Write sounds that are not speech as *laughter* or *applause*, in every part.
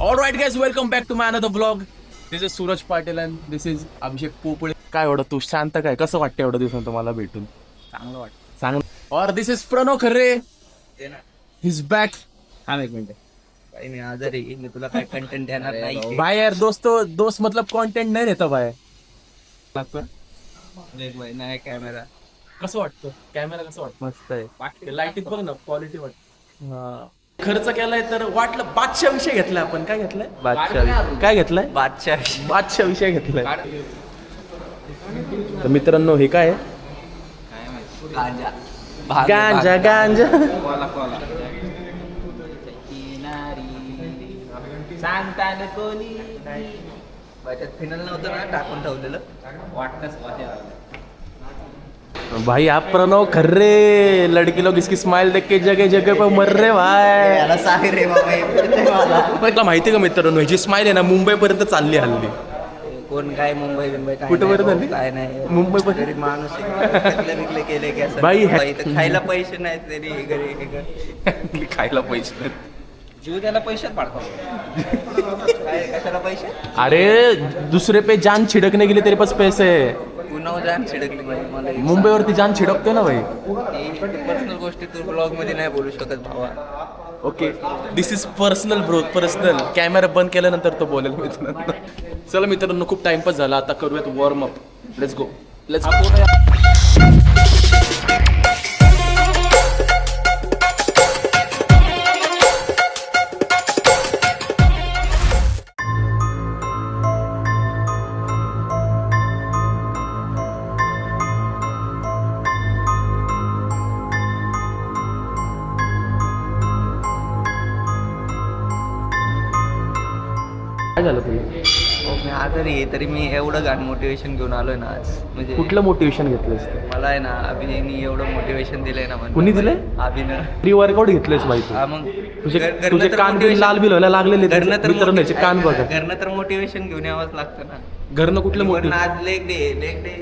All right guys welcome back to my another blog this is Suraj Patil and this is Abhishek Popale काय एवढं? तू शांत काय? कसं वाटतं एवढं दिवसांत तुम्हाला भेटून? चांगलं वाटतं सांग और दिस इज प्रणव खरे ते ना. हिज बॅक थांब एक मिनिट. काही मी आजारी आहे. मी तुला काय कंटेंट देणार नाही भाई यार दोस्तो दोस्त मतलब कंटेंट नाही देता भाई. लागतं? एक महिना आहे कॅमेरा कसं वाटतं? कॅमेरा कसं वाटतं? मस्त आहे. लाईटीत बघ ना क्वालिटी वाटत. खर्च केलाय तर वाटलं बादशा विषय घेतलाय आपण. काय घेतलाय? बादशाह काय घेतलाय? बादशाह बादशा विषय घेतलाय. तर मित्रांनो हे काय आहे? काय माहिती. गांजा. गांजा भाग- गांजा. कोला कोला. सांगताना कोणी? त्याच्यात फिनल नव्हतं ना टाकून ठेवलेलं. वाटतच भाई आप प्रणव खर्रे लड़की लोग इसकी स्माइल देख के जगह जगह पे मर रहे भाई रे. तुला माहिती का मित्रांनो ह्याची स्माइल आहे ना मुंबई पर्यंत चालली हल्ली कोण काय मुंबई मुंबई काय कुठं नाही? काय मुंबई गरीब माणूस आहे. केले की असं बाई, ह्या- इथं खायला पैसे नाहीत तरी हे घरी हे. *laughs* खायला पैसे नाहीत. जीव त्याला पैशात काय कशाला पैसे अरे दुसरे पे जान छिड़कने लिए तेरे पास पैसे है पुन्हा जाण छिडकली पाहिजे मला एक मुंबईवरती जान छिड़कते ना भाई पर्सनल गोष्टी तू ब्लॉगमध्ये नाही बोलू शकत भावा. Okay this is personal bro personal camera बंद केल्यानंतर तो बोलेल मित्रांनो चला मित्रांनो खूप टाइमपास झाला. आता करूयात warm up let's go let's तरी मी एवढं गाण मोटिवेशन घेऊन आलोय ना आज. म्हणजे कुठलं मोटिवेशन घेतलंस ते? मला आहे ना अभिनयनी एवढं मोटिवेशन दिलंय ना म्हणजे कुणी दिलंय? अभिनय. प्री वर्कआउट घेतलंयस भाई तू? हा मग तुझे घर- घरनं तुझे तर कान बिन motivation- लाल बिल व्हायला लागलेले. घरनं तर मित्रांनो मोठी- कान बघा. घरनं तर मोटिवेशन घेऊन यावंच लागतं ना. घरनं कुठलं मोटिवेशन आज लेग डे लेग डे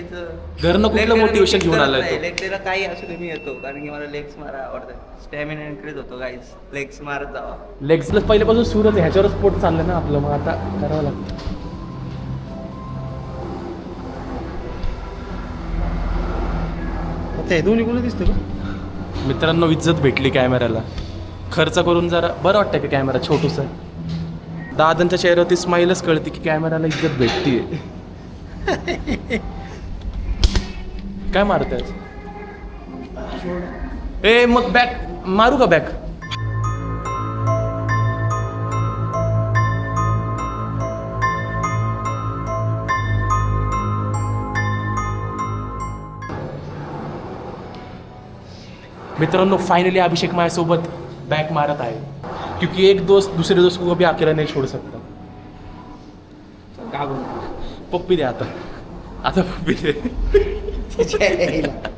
घरनं कुठलं motivation घेऊन आलाय तो? लेग डेला काही असू दे मी येतो. कारण की मला लेग्स मारा आवडतं स्टॅमिना इन्क्रीज होतो गाईज लेग्स मारत जावा. लेग्सला पहिल्यापासून सुरत आहे. ह्याच्यावरच पोट चाललं ना आपलं. मग आता करावं लागतं. ते दोन्ही कोणी दिसतं का मित्रांनो इज्जत भेटली कॅमेऱ्याला. खर्च करून जरा बरं वाटतं का कॅमेरा छोटूसा? दादांच्या चेहऱ्यावरती स्माईलच कळते की कॅमेऱ्याला इज्जत भेटतीये. काय मारत ए मग बॅक मारू का बॅक? मित्रांनो फाइनली अभिषेक माझ्यासोबत बॅक मारत आहे. क्योंकि एक दोस्त दूसरे दोस्त को भी अकेला नहीं छोड़ सकता पप्पी दे आता. आता पप्पी दे. *laughs*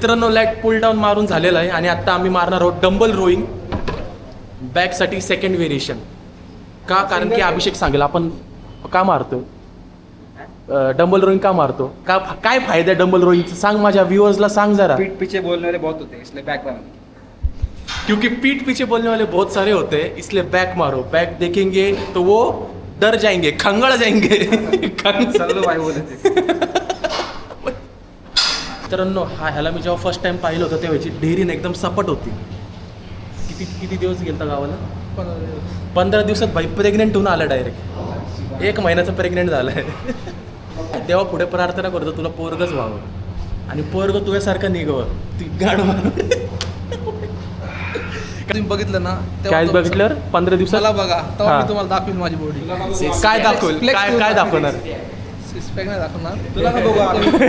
मित्रांनो लॅट पुल डाऊन मारून झालेला आहे आणि आता आम्ही मारणार आहोत डंबल रोईंग बॅकसाठी सेकंड व्हेरिएशन का? कारण की अभिषेक सांगेल आपण का मारतो डंबल रोईंग का मारतो? का काय फायदा डंबल रोईंगचा सांग माझ्या व्ह्युअर्सला सांग जरा. पीठ पीछे बोलने वाले बहुत होते हैं इसलिए बैक बना क्योंकि पीठ पीछे बोलने वाले बहुत सारे होते हैं इसलिए बैक मारो. बैक देखेंगे तो वो डर जाएंगे खंगड़ जाएंगे. *laughs* खंग- सल्लू भाई बोले थे. *laughs* मित्रांनो हा ह्याला मी जेव्हा फर्स्ट टाइम पाहिलं होतं तेव्हा ह्याची ढेरीन एकदम सपट होती. किती किती दिवस गेलता गावाला? पंधरा दिवसात बाई प्रेग्नेंट होऊन आला डायरेक्ट एक महिन्याचं प्रेग्नेंट झालंय तेव्हा पुढे प्रार्थना करतो तुला पोरगच व्हावं. आणि पोरग तुझ्यासारखं निघवं. ती गाड तुम्ही बघितलं ना तेव्हा काय बघितल्यावर? पंधरा मला दिवसात बघा तेव्हा हा. मी तुम्हाला दाखवीन माझी बॉडी काय दाखवेल? काय काय. दाखवणार? सिक्स पॅक नाही दाखवणार. तुला बघू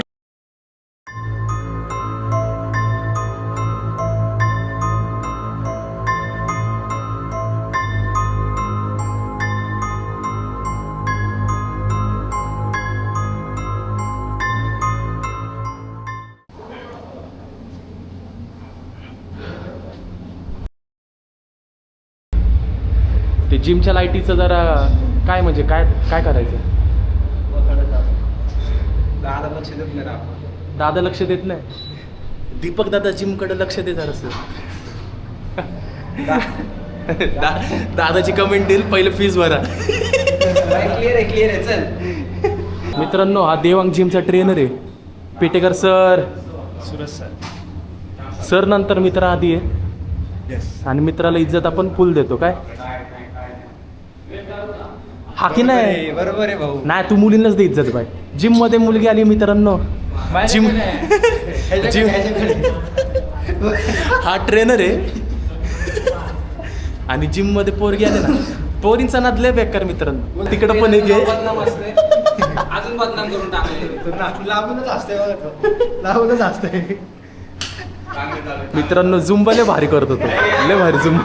ते जिमच्या लाईटीचं जरा काय म्हणजे काय काय करायचं? दादा लक्ष देत नाही राव. दादा लक्ष देत नाही? दीपक दादा जिमकडे लक्ष देत दा- दादाची कमेंट देईल पहिलं फीज भरा. क्लिअर आहे क्लिअर आहे चल. मित्रांनो हा देवांग जिमचा ट्रेनर आहे. Petekar sir. Suraj sir. Sir नंतर मित्र आधी आहे. येस आणि मित्राला इज्जत आपण फुल देतो काय? हा की नाही. बरोबर आहे भाऊ. नाही तू मुलींनाच दे इज्जत बाय जिममध्ये मुलगी आली मित्रांनो जिम जिम हा ट्रेनर आहे. आणि जिममध्ये पोरगी आले ना पोरींचा नाद लय बेकार मित्रांनो तिकडं पण एक आहे. अजून बदनाम करून टाकले लांबूनच असते बघा तो. लांबूनच असते मित्रांनो झुंबा लय भारी करत होतो लय भारी झुंबा.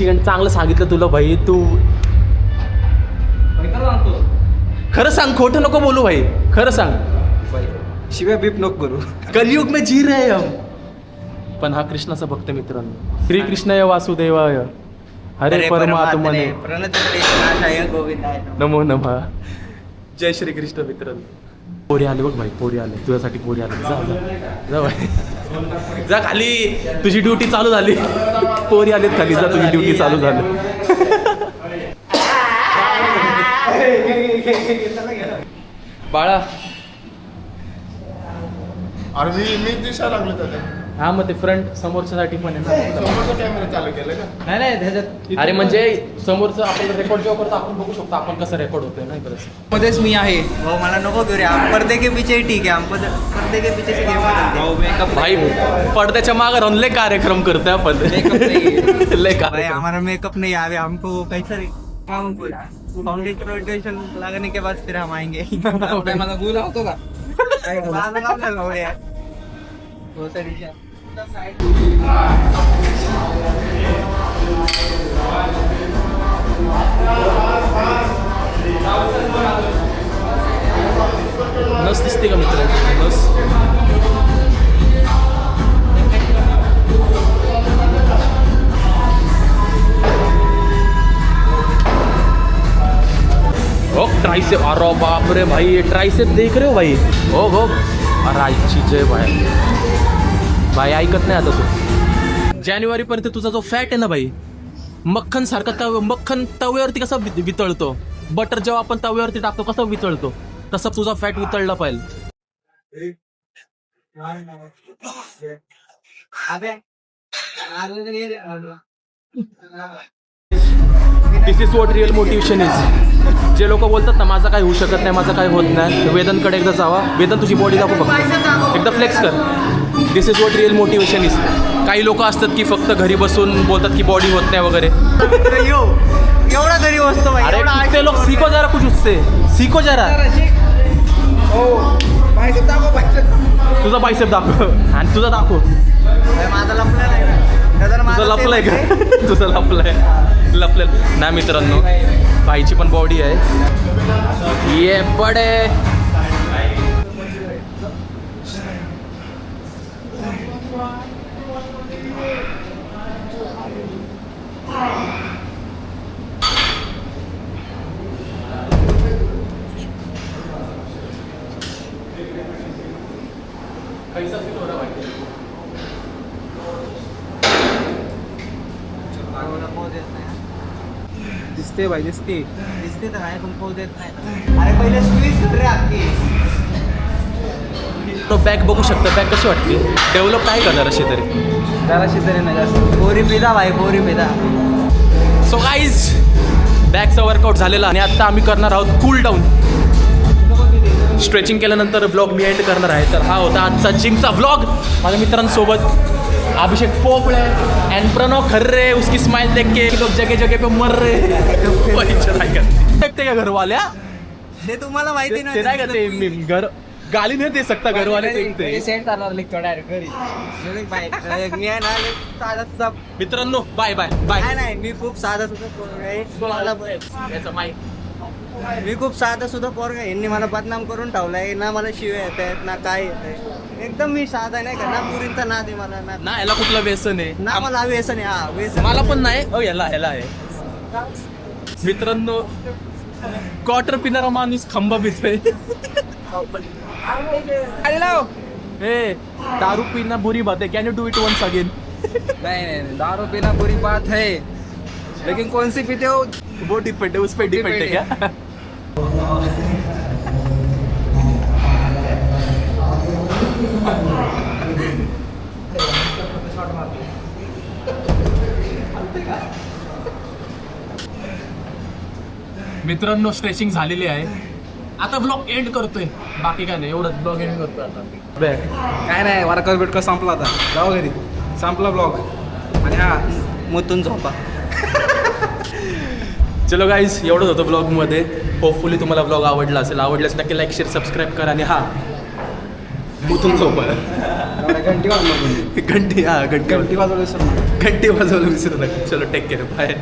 चिकन चांगलं सांगितलं तुला भाई तू खरं सांग खोटं नको बोलू भाई खरं सांग. शिव्या बीप नको करू. कलियुग में जी रहे हम. पण हा कृष्णाचा भक्त मित्रांनो. श्री कृष्णय वासुदेवाय. हरे परमात्मने. प्रणत कृष्णाय गोविंदाय नमः. नमो नमः. जय श्री कृष्ण मित्रांनो. पोरी आले बघ भाई पोरी आले. तुझ्यासाठी पोरी आले. जा जा. जा भाई. जा खाली. तुझी ड्युटी चालू झाली. पोरी आलेत खाली जा तुझी ड्युटी चालू झाली. बाळा. अरे मी मी दिसायला लागलो त्याला. हा मग ते फ्रंट समोरच्यासाठी पण आहे ना. समोरचा कॅमेरा चालू केला का? नाही नाही त्याच्यात अरे म्हणजे समोरचं आपण रेकॉर्ड जेव्हा करतो आपण बघू शकतो आपण कसं रेकॉर्ड होतोय नाही करत मध्येच मी आहे. भाऊ मला नको घेऊ रे हम पर्दे के पीछे ठीक है हम पर्दे पर्दे के पीछे से गेम भाऊ मेकअप भाई पडद्याच्या मागे राहून लय कार्यक्रम करतोय आपण. *laughs* Makeup नाही. *laughs* लय भाई कार्यक्रम हमारा मेकअप नहीं आवे हमको कैसा रे फाउंडेशन लगाने के बाद फिर हम आएंगे. *laughs* काय मला गुल लावतो का? यार बहुत सारी अरे बाप रे भाई, ये ट्राइसेप देख रहे हो भाई? ओ हो अरे आईची, जय भाई. भाई ऐकत नाही आता तू. जानेवारी पर्यंत तुझा जो फॅट आहे ना भाई मक्खन सारखा तव मक्खन तव्यावरती कसा वि- वितळतो? बटर जेव्हा आपण तव्यावरती टाकतो कसं वितळतो? तसा तुझा फॅट वितळला पाहिजे. This is what real motivation is जे लोक बोलतात ना माझं काही होऊ शकत नाही माझं काय होत नाही वेदनकडे एकदा जावा. वेदन तुझी बॉडी दाखव फक्त. एकदा फ्लेक्स कर. This is what real motivation is काही लोक असतात की फक्त घरी बसून बोलतात की बॉडी होत नाही वगैरे. एवढा घरी भाई अरे कितने लोग सीखो जरा कुछ उससे? सीखो जरा. तुझा बायसेप दाखव. आणि तुझा दाखव. माझा लपला ना. तुझं लपलंय आहे. का? तुझं लपलंय. लपलंय नाही मित्रांनो बाईची पण बॉडी आहे. ये बडे कैसा फील हो रहा भाई. दिसते भाई दिसते. दिसते तर नाही पण पोज येत नाही. अरे पहिले स्क्वीज कर रे आखी तो बॅग बघू शकता. बॅग कशी वाटते? डेव्हलप आहे का जराशी तरी. जराशी तरी नाही जास्त. पोरी पिदा भाई पोरी पिदा सो गाईज बॅगचा वर्कआउट झालेला आणि आता आम्ही करणार आहोत कूल डाऊन स्ट्रेचिंग केल्यानंतर ब्लॉग मी एंड करणार आहे. तर हा होता आजचा जिमचा ब्लॉग माझ्या मित्रांसोबत अभिषेक पोपळे अँड प्रणव खर्रे उसकी स्माइल देख के लोग जगे जगे पे मर रहे *laughs* देखते का घरवाल्या ते तुम्हाला माहिती ते नाही का ते मी घर गाली नहीं दे सकता घर वाले देखते डायरेक्ट घरी. बाई- मी आहे ना साधा सब मित्रांनो बाय बाय बाय नाही नाही मी खूप साधा सुद्धा पोरगा मी खूप साधा सुद्धा पोरगा यांनी मला बदनाम करून ठेवलाय. ना मला शिव्या येत आहेत ना काय येत आहे एकदम मी साधा नाही का? ना पुरींचा नाद आहे मला ना ना याला कुठलं व्यसन आहे? ना मला व्यसन आहे. हा व्यसन मला पण नाही. अ याला याला आहे. मित्रांनो क्वार्टर पिणारा माणूस खंबा पितोय. लाव ए दारू पीना बुरी बात है. Can you do it once again नहीं नहीं दारू पीना बुरी बात है। लेकिन कौन सी पीते हो? वो डिपेंड है उस पर डिपेंड है क्या? मित्रांनो स्ट्रेचिंग झालेली आहे. आता ब्लॉग एंड करतोय. बाकी काय नाही एवढंच ब्लॉग एंड करतोय आता. काय नाही वारकर बिटकर संपला आता. जाऊ घरी. संपला ब्लॉग आणि हा मुतून झोपा. *laughs* चलो गाईज एवढंच होतं ब्लॉगमध्ये होपफुली तुम्हाला ब्लॉग आवडला असेल. आवडल्यास नक्की लाईक शेअर सबस्क्राईब करा. आणि हा मुतून झोपा. घंटी वाजवली. घंटी हा घंटी घंटी वाजवली सर. घंटी वाजवलं विसरू नका चलो टेक केअर बाय